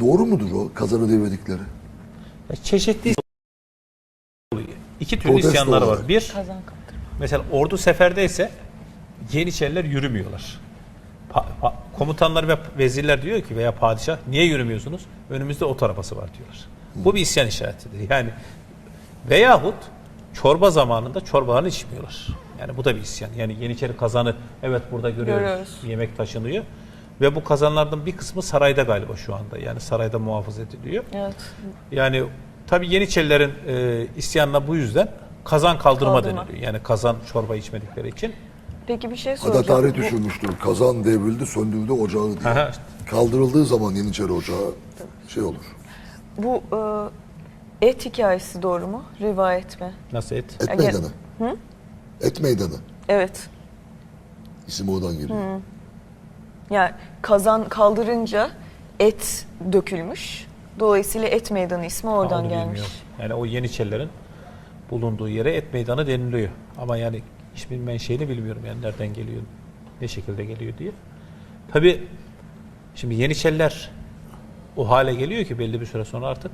Doğru mudur o kazanı devirdikleri? Ya Çeşitli. İki türlü Protesto isyanlar var. olarak. Bir, Kazan kaptırma. mesela ordu seferdeyse Yeniçeriler yürümüyorlar. Pa- pa- komutanlar ve vezirler diyor ki veya padişah niye yürümüyorsunuz? Önümüzde ot arabası var diyorlar. Bu bir isyan işaretidir. Yani veyahut çorba zamanında çorbalarını içmiyorlar. Yani bu da bir isyan. Yani Yeniçeri kazanı evet burada görüyoruz. Görüyoruz. Yemek taşınıyor. Ve bu kazanlardan bir kısmı sarayda galiba şu anda. Yani sarayda muhafaza ediliyor. Evet. Yani tabii Yeniçerilerin e, isyanına bu yüzden kazan kaldırma, Kaldırma. deniliyor. Yani kazan çorba içmedikleri için. Peki bir şey Hatta soracağım. tarih Bu- düşürmüştür. Kazan devrildi, söndürdü ocağı diye. Aha. Kaldırıldığı zaman Yeniçeri ocağı şey olur. Bu e, et hikayesi doğru mu? Rivayet mi? Nasıl et? Et meydanı. Et meydanı. Evet. İsim oradan geliyor. Yani kazan kaldırınca et dökülmüş. Dolayısıyla et meydanı ismi oradan Onu gelmiş. bilmiyorum. Yani o Yeniçerilerin bulunduğu yere et meydanı deniliyor. Ama yani hiçbir menşeini bilmiyorum yani nereden geliyor, ne şekilde geliyor diye. Tabii şimdi Yeniçeriler o hale geliyor ki belli bir süre sonra artık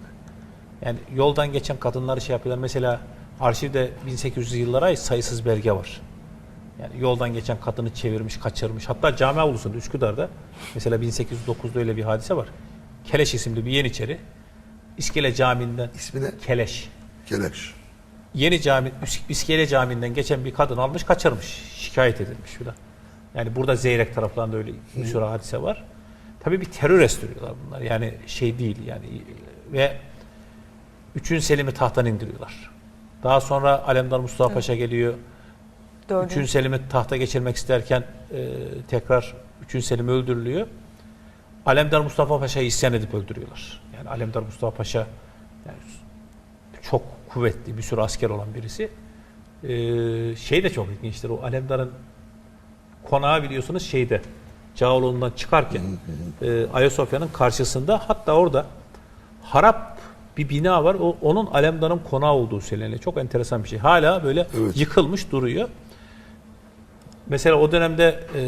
yani yoldan geçen kadınları şey yapıyorlar. Mesela arşivde 1800 yıllara ait sayısız belge var. Yani yoldan geçen kadını çevirmiş, kaçırmış. Hatta cami avlusunda Üsküdar'da mesela 1809'da öyle bir hadise var. Keleş isimli bir Yeniçeri İskele Camii'nden İsmi ne? Keleş. Keleş. Yeni cami, İskele Camii'nden geçen bir kadın almış kaçırmış. Şikayet edilmiş filan. Yani burada Zeyrek taraflarında öyle bir sürü hadise var. Tabii bir terör estiriyorlar bunlar. Yani şey değil yani ve 3. Selim'i tahttan indiriyorlar. Daha sonra Alemdar Mustafa Paşa geliyor. Dördüncü. 3. Selim'i tahta geçirmek isterken e, tekrar 3. Selim öldürülüyor. Alemdar Mustafa Paşa'yı isyan edip öldürüyorlar. Yani Alemdar Mustafa Paşa yani çok kuvvetli bir sürü asker olan birisi. Ee, şey de çok ilginçtir. O Alemdar'ın konağı biliyorsunuz şeyde Cağaloğlu'ndan çıkarken e, Ayasofya'nın karşısında hatta orada harap bir bina var. O, onun Alemdar'ın konağı olduğu söyleniyor. Çok enteresan bir şey. Hala böyle Evet. yıkılmış duruyor. Mesela o dönemde e,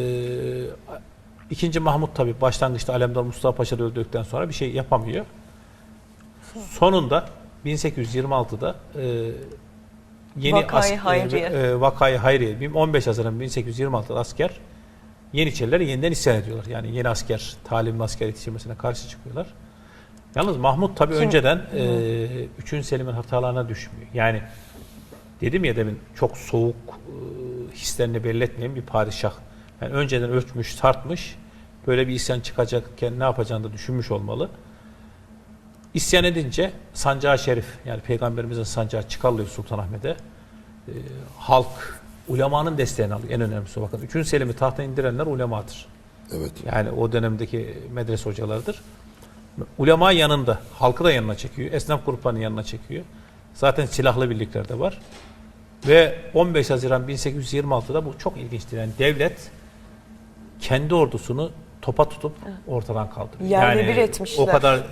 ikinci Mahmut tabi başlangıçta Alemdar Mustafa Paşa da öldükten sonra bir şey yapamıyor. Sonunda 1826'da e, yeni Vakayı as- Hayriye. e, e, Vakayı Hayriye 15 Haziran 1826'da asker Yeniçeriler yeniden isyan ediyorlar. Yani yeni asker, talimli asker yetiştirmesine karşı çıkıyorlar. Yalnız Mahmut tabi Kim- önceden e, 3. Selim'in hatalarına düşmüyor. Yani dedim ya demin çok soğuk e, hislerini belli etmeyen bir padişah. Yani önceden ölçmüş, tartmış. Böyle bir isyan çıkacakken ne yapacağını da düşünmüş olmalı. İsyan edince sancağı şerif yani peygamberimizin sancağı çıkarılıyor Sultanahmet'e. Ee, halk ulemanın desteğini alıyor. En önemlisi o. bakın. Üçüncü Selim'i tahttan indirenler ulemadır. Evet. Yani o dönemdeki medrese hocalarıdır. Ulema yanında, halkı da yanına çekiyor. Esnaf gruplarının yanına çekiyor. Zaten silahlı birlikler de var. Ve 15 Haziran 1826'da bu çok ilginçtir. Yani devlet kendi ordusunu topa tutup ortadan kaldırıyor. Yerle bir etmişler. O kadar e,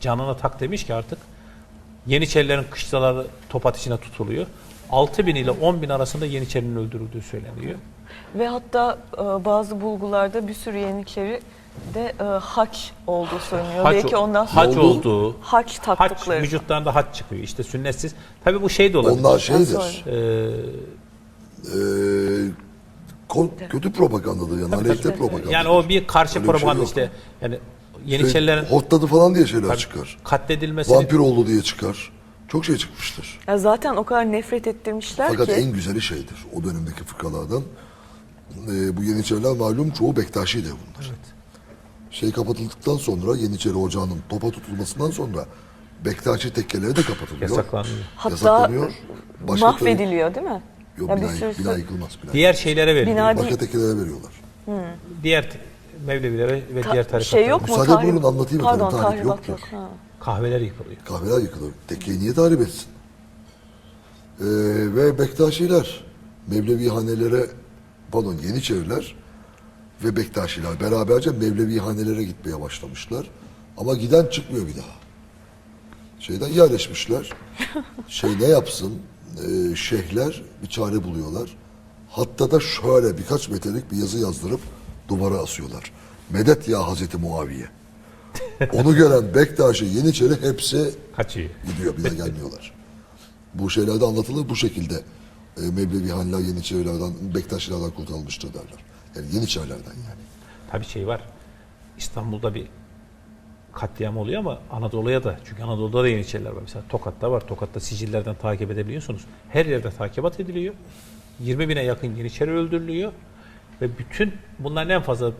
canına tak demiş ki artık Yeniçerilerin kışlaları top ateşine tutuluyor. 6 bin ile 10 bin arasında Yeniçerinin öldürüldüğü söyleniyor. Ve hatta e, bazı bulgularda bir sürü Yeniçeri de e, haç olduğu söyleniyor. Haç, Belki ondan haç sonra olduğu, haç haç taktıkları. vücutlarında haç çıkıyor. İşte sünnetsiz. Tabii bu şey de olabilir. Onlar şeydir. Ee, Ee, kon- kötü propagandadır yani. Aleyhte propaganda. yani o bir karşı Öyle bir şey propaganda yok. işte. Yani Yeniçerilerin Şey, hortladı falan diye şeyler çıkar. katledilmesini Vampir oldu diye çıkar. Çok şey çıkmıştır. Ya zaten o kadar nefret ettirmişler Fakat ki. en güzeli şeydir. O dönemdeki fıkralardan. E, bu Yeniçeriler malum çoğu Bektaşi'dir bunlar. Şey kapatıldıktan sonra Yeniçeri Ocağı'nın topa tutulmasından sonra Bektaşi tekkeleri de kapatılıyor. yasaklanıyor. Hatta Yasaklanıyor. Başka mahvediliyor değil mi? Yok Ya bir bina, sürüsü- bina yıkılmaz. Bina. Diğer şeylere veriliyor. Bina- Başka tekkelere veriyorlar. Diğer Mevlevilere ve diğer tarikatlara. şey yok mu? Müsaade Tahrip- buyurun, anlatayım efendim. Pardon Tahrip tahribat yoktur. yok. Ha. Kahveler yıkılıyor. Kahveler yıkılır. Tekkeyi niye tahrip etsin? Ee, ve Bektaşiler Mevlevi hanelere pardon Yeniçeriler ve Bektaşiler beraberce Mevlevi hanelere gitmeye başlamışlar. Ama giden çıkmıyor bir daha. Şeyden yerleşmişler. Şey ne yapsın? Ee, şeyhler bir çare buluyorlar. Hatta da şöyle birkaç metrelik bir yazı yazdırıp duvara asıyorlar. Medet ya Hazreti Muaviye. Onu gören Bektaşi, Yeniçeri hepsi Kaçıyor. gidiyor. Bir de gelmiyorlar. Bu şeylerde anlatılır bu şekilde. E, Mevlevi Hanlar Yeniçerilerden, Bektaşilerden kurtarılmıştır derler. Yani Yeniçerilerden yani. Tabii şey var. İstanbul'da bir katliam oluyor ama Anadolu'ya da çünkü Anadolu'da da Yeniçeriler var. Mesela Tokat'ta var. Tokat'ta sicillerden takip edebiliyorsunuz. Her yerde takibat ediliyor. 20 bine yakın Yeniçeri öldürülüyor. Ve bütün bunların en fazla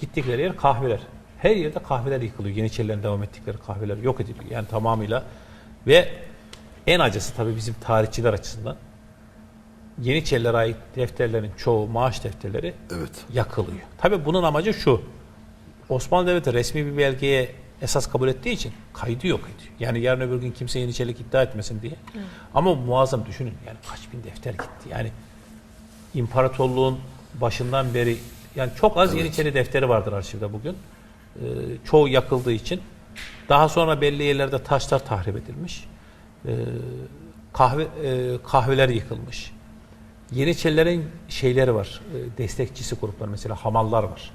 gittikleri yer kahveler. Her yerde kahveler yıkılıyor. Yeniçerilerin devam ettikleri kahveler yok ediliyor. Yani tamamıyla ve en acısı tabii bizim tarihçiler açısından Yeniçerilere ait defterlerin çoğu maaş defterleri Evet. yakılıyor. Tabii bunun amacı şu. Osmanlı Devleti resmi bir belgeye esas kabul ettiği için kaydı yok ediyor. Yani yarın öbür gün kimse Yeniçerilik iddia etmesin diye. Ama muazzam düşünün yani kaç bin defter gitti. Yani imparatorluğun başından beri yani çok az Yeniçeri defteri vardır arşivde bugün. Ee, çoğu yakıldığı için. Daha sonra belli yerlerde taşlar tahrip edilmiş. Ee, kahve e, kahveler yıkılmış. Yeniçerilerin şeyleri var. e, destekçisi gruplar mesela hamallar var.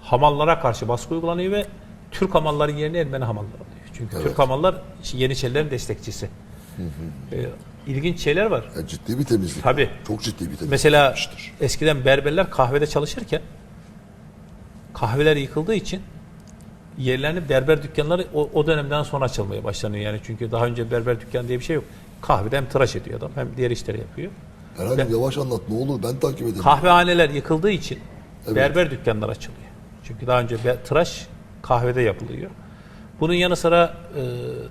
Hamallara karşı baskı uygulanıyor ve Türk hamalların yerine Ermeni hamallar alıyor. Çünkü Evet. Türk hamallar Yeniçerilerin destekçisi. Ee, ilginç şeyler var. Yani ciddi bir temizlik. Tabii. Çok ciddi bir temizlik. Mesela yapmıştır. eskiden berberler kahvede çalışırken kahveler yıkıldığı için yerlerini berber dükkanları o, o dönemden sonra açılmaya başlanıyor. Yani çünkü daha önce berber dükkanı diye bir şey yok. Kahvede hem tıraş ediyor adam hem diğer işleri yapıyor. Herhalde yavaş anlat ne olur ben takip edeyim. Kahvehaneler yıkıldığı için Evet. berber dükkanlar açılıyor. Çünkü daha önce tıraş kahvede yapılıyor. Bunun yanı sıra e,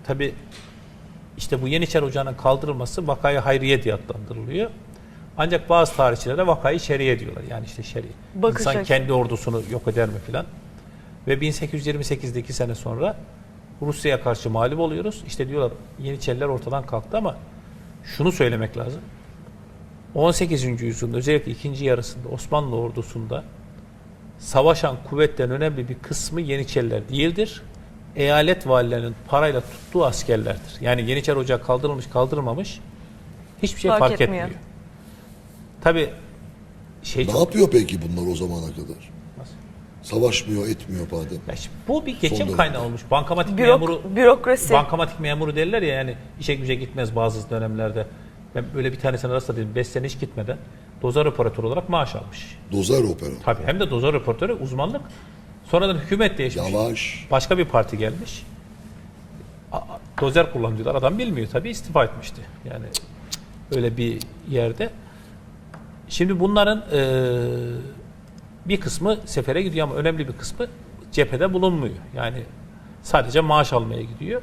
tabi işte bu Yeniçeri Ocağı'nın kaldırılması vakayı hayriye diye adlandırılıyor. Ancak bazı tarihçilere vakayı şeriye diyorlar. Yani işte şeriye. Bakış İnsan açısı. kendi ordusunu yok eder mi filan. Ve 1828'de iki sene sonra Rusya'ya karşı mağlup oluyoruz. İşte diyorlar Yeniçeriler ortadan kalktı ama şunu söylemek lazım. 18. yüzyılın özellikle ikinci yarısında Osmanlı ordusunda savaşan kuvvetlerin önemli bir kısmı Yeniçeriler değildir. Eyalet valilerinin parayla tuttuğu askerlerdir. Yani Yeniçeri Ocağı kaldırılmış kaldırılmamış hiçbir şey Fark fark, etmiyor. etmiyor. Tabi şey Ne çok yapıyor peki bunlar o zamana kadar? Nasıl? Savaşmıyor, etmiyor. Ya şimdi bu bir geçim kaynağı olmuş. Bankamatik Bürok- memuru bürokrasi. bankamatik memuru derler ya yani işe güce gitmez bazı dönemlerde. Ben böyle bir tanesine rastladım. 5 sene hiç gitmeden dozer operatör olarak maaş almış. Dozer opera. Tabii hem de dozer operatörü uzmanlık. Sonradan hükümet değişmiş. Yavaş. Başka bir parti gelmiş. A- Dozer kullanıcılar adam bilmiyor tabii istifa etmişti. Yani öyle bir yerde. Şimdi bunların eee, bir kısmı sefere gidiyor ama önemli bir kısmı cephede bulunmuyor. Yani sadece maaş almaya gidiyor.